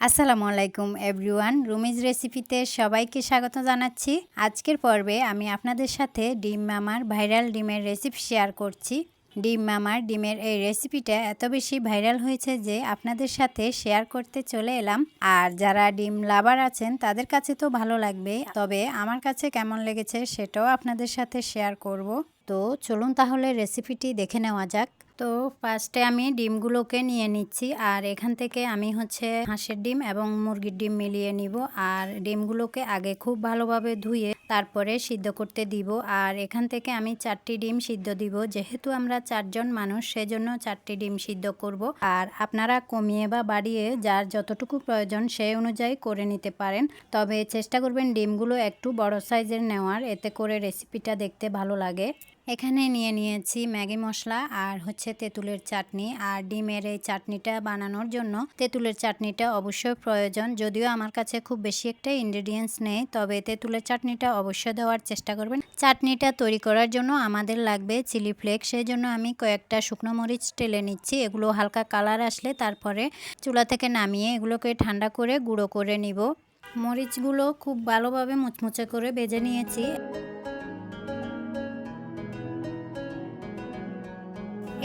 আসসালামু আলাইকুম এভরিওয়ান রুমিজ রেসিপিতে সবাইকে স্বাগত জানাচ্ছি। আজকের পর্বে আমি আপনাদের সাথে ডিম মামার ভাইরাল ডিমের রেসিপি শেয়ার করছি। ডিম মামার ডিমের এই রেসিপিটা এত বেশি ভাইরাল হয়েছে যে আপনাদের সাথে শেয়ার করতে চলে এলাম। আর যারা ডিম লাভার আছেন, তাদের কাছে তো ভালো লাগবে তবে আমার কাছে কেমন লেগেছে সেটাও আপনাদের সাথে শেয়ার করব। তো চলুন তাহলে রেসিপিটি দেখে নেওয়া যাক। তো ফার্স্টে আমি ডিমগুলোকে নিয়ে নিচ্ছি আর এখান থেকে আমি হচ্ছে হাঁসের ডিম এবং মুরগির ডিম মিলিয়ে নিব আর ডিমগুলোকে আগে খুব ভালোভাবে ধুয়ে তারপরে সিদ্ধ করতে দিব আর এখান থেকে আমি চারটি ডিম সিদ্ধ দিব। যেহেতু আমরা চারজন মানুষ, সেজন্য চারটি ডিম সিদ্ধ করব আর আপনারা কমিয়ে বা বাড়িয়ে যার যতটুকু প্রয়োজন সেই অনুযায়ী করে নিতে পারেন। তবে চেষ্টা করবেন ডিমগুলো একটু বড় সাইজের নেওয়ার, এতে করে রেসিপিটা দেখতে ভালো লাগে। এখানে নিয়ে নিয়েছি ম্যাগি মশলা আর হচ্ছে তেঁতুলের চাটনি আর ডিমের এই চাটনিটা বানানোর জন্য তেঁতুলের চাটনিটা অবশ্যই প্রয়োজন। যদিও আমার কাছে খুব বেশি একটা ইনগ্রেডিয়েন্টস নেই, তবে তেঁতুলের চাটনিটা অবশ্যই দেওয়ার চেষ্টা করবেন। চাটনিটা তৈরি করার জন্য আমাদের লাগবে চিলি ফ্লেক্স সেই জন্য আমি কয়েকটা শুকনো মরিচ টেলে নিচ্ছি। এগুলো হালকা কালার আসলে তারপরে চুলা থেকে নামিয়ে এগুলোকে ঠান্ডা করে গুঁড়ো করে নিব। মরিচগুলো খুব ভালোভাবে মুচমুচে করে ভেজে নিয়েছি।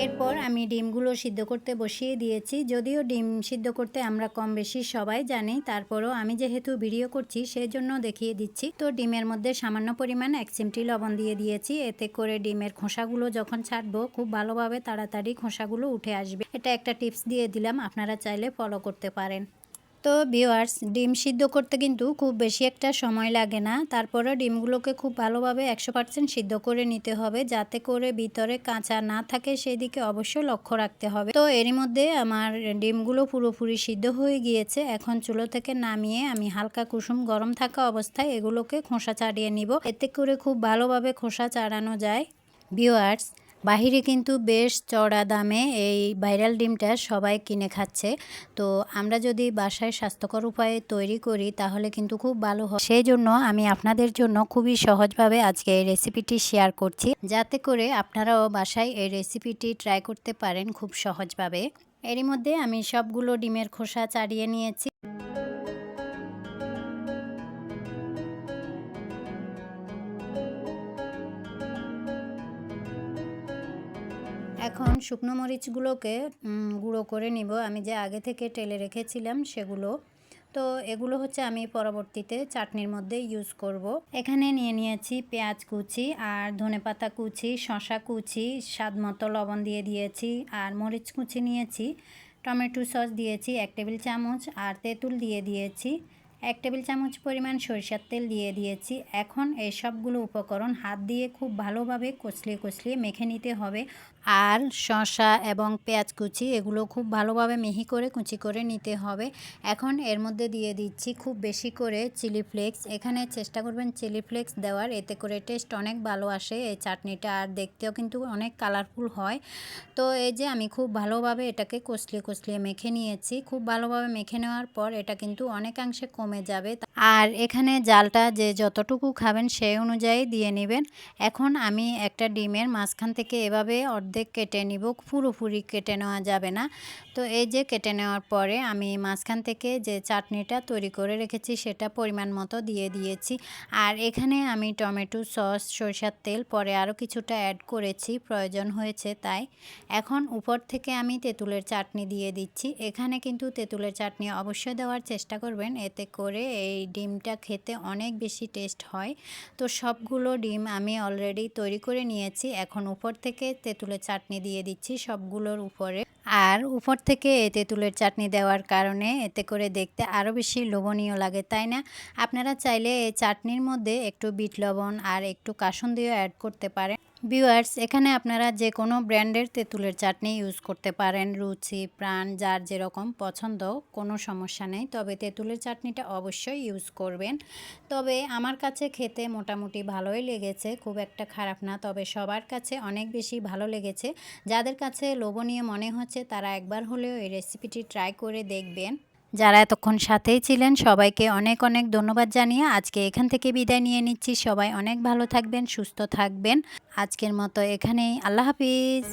এরপর আমি ডিমগুলো সিদ্ধ করতে বসিয়ে দিয়েছি। যদিও ডিম সিদ্ধ করতে আমরা কম বেশি সবাই জানি, তারপরও আমি যেহেতু ভিডিও করছি সেই জন্য দেখিয়ে দিচ্ছি। তো ডিমের মধ্যে সামান্য পরিমাণ এক চিমটি লবণ দিয়ে দিয়েছি। এতে করে ডিমের খোসাগুলো যখন ছাড়বো, খুব ভালোভাবে তাড়াতাড়ি খোসাগুলো উঠে আসবে। এটা একটা টিপস দিয়ে দিলাম, আপনারা চাইলে ফলো করতে পারেন। তো ভিওয়ার্স ডিম সিদ্ধ করতে কিন্তু খুব বেশি একটা সময় লাগে না। তারপরে ডিমগুলোকে খুব ভালোভাবে একশো পার্সেন্ট সিদ্ধ করে নিতে হবে। যাতে করে ভিতরে কাঁচা না থাকে, সেদিকে অবশ্যই লক্ষ্য রাখতে হবে। তো এরই মধ্যে আমার ডিমগুলো পুরোপুরি সিদ্ধ হয়ে গিয়েছে। এখন চুলো থেকে নামিয়ে আমি হালকা কুসুম গরম থাকা অবস্থায় এগুলোকে খোসা ছাড়িয়ে নিব। এতে করে খুব ভালোভাবে খোসা চাড়ানো যায়। ভিওয়ার্স বাহিরে কিন্তু বেশ চড়া দামে এই ভাইরাল ডিমটা সবাই কিনে খাচ্ছে। তো আমরা যদি বাসায় স্বাস্থ্যকর উপায়ে তৈরি করি, তাহলে কিন্তু খুব ভালো হয়। সেই জন্য আমি আপনাদের জন্য খুবই সহজভাবে আজকে এই রেসিপিটি শেয়ার করছি। যাতে করে আপনারাও বাসায় এই রেসিপিটি ট্রাই করতে পারেন খুব সহজভাবে। এরই মধ্যে আমি সবগুলো ডিমের খোসা চাড়িয়ে নিয়েছি। এখন শুকনো মরিচগুলোকে গুঁড়ো করে নিব। আমি যে আগে থেকে টেলে রেখেছিলাম সেগুলো। তো এগুলো হচ্ছে আমি পরবর্তীতে চাটনির মধ্যে ইউজ করব। এখানে নিয়ে নিয়েছি পেঁয়াজ কুচি আর ধনেপাতা কুচি শশা কুচি, স্বাদ মতো লবণ দিয়ে দিয়েছি আর মরিচ কুচি নিয়েছি। টমেটো সস দিয়েছি এক টেবিল চামচ আর তেঁতুল দিয়ে দিয়েছি। এক টেবিল চামচ পরিমাণ সরিষার তেল দিয়ে দিয়েছি। এখন এই সবগুলো উপকরণ হাত দিয়ে খুব ভালোভাবে কচলিয়ে কচলিয়ে মেখে নিতে হবে। আর শসা এবং পেঁয়াজ কুচি, এগুলো খুব ভালোভাবে মিহি করে কুচি করে নিতে হবে। এখন এর মধ্যে দিয়ে দিচ্ছি খুব বেশি করে চিলি ফ্লেক্স। এখানে চেষ্টা করবেন চিলি ফ্লেক্স দেওয়ার, এতে করে টেস্ট অনেক ভালো আসে। এই চাটনিটা আর দেখতেও কিন্তু অনেক কালারফুল হয়। তো এই যে আমি খুব ভালোভাবে এটাকে কচলিয়ে কচলিয়ে মেখে নিয়েছি। খুব ভালোভাবে মেখে নেওয়ার পর এটা কিন্তু অনেকাংশে কমে যাবে। আর এখানে জালটা যে যতটুকু খাবেন সেই অনুযায়ী দিয়ে নেবেন। এখন আমি একটা ডিমের মাঝখান থেকে এভাবে অর্ধেক কেটে নিব, পুরোপুরি কেটে নেওয়া যাবে না। তো এই যে কেটে নেওয়ার পরে আমি মাঝখান থেকে যে চাটনিটা তৈরি করে রেখেছি সেটা পরিমাণ মতো দিয়ে দিয়েছি। আর এখানে আমি টমেটো সস, সরিষার তেল, পরে আরও কিছুটা অ্যাড করেছি, প্রয়োজন হয়েছে তাই। এখন উপর থেকে আমি তেঁতুলের চাটনি দিয়ে দিচ্ছি। এখানে কিন্তু তেঁতুলের চাটনি অবশ্যই দেওয়ার চেষ্টা করবেন, এতে করে এই ডিমটা খেতে অনেক বেশি টেস্ট হয়। তো সবগুলো ডিম আমি অলরেডি তৈরি করে নিয়েছি। এখন উপর থেকে তেঁতুলের চাটনি দিয়ে দিচ্ছি সবগুলোর উপরে। আর উপর থেকে এ তেঁতুলের চাটনি দেওয়ার কারণে এতে করে দেখতে আরও বেশি লোভনীয় লাগে, তাই না? আপনারা চাইলে এই চাটনির মধ্যে একটু বিট লবণ আর একটু কাসন দিয়েও অ্যাড করতে পারেন। ভিউয়ার্স, এখানে আপনারা যে কোনো ব্র্যান্ডের তেঁতুলের চাটনি ইউজ করতে পারেন। রুচি, প্রাণ, যার যেরকম পছন্দ, কোনো সমস্যা নেই। তবে তেঁতুলের চাটনিটা অবশ্যই ইউজ করবেন। তবে আমার কাছে খেতে মোটামুটি ভালোই লেগেছে, খুব একটা খারাপ না, তবে সবার কাছে অনেক বেশি ভালো লেগেছে। যাদের কাছে লোভনীয় মনে হচ্ছে, তারা একবার হলেও এই রেসিপিটি ট্রাই করে দেখবেন। যারা এতক্ষণ সাথেই ছিলেন, সবাইকে অনেক অনেক ধন্যবাদ জানিয়ে আজকে এখান থেকে বিদায় নিয়ে নিচ্ছি। সবাই অনেক ভালো থাকবেন, সুস্থ থাকবেন। আজকের মতো এখানেই। আল্লাহ হাফিজ।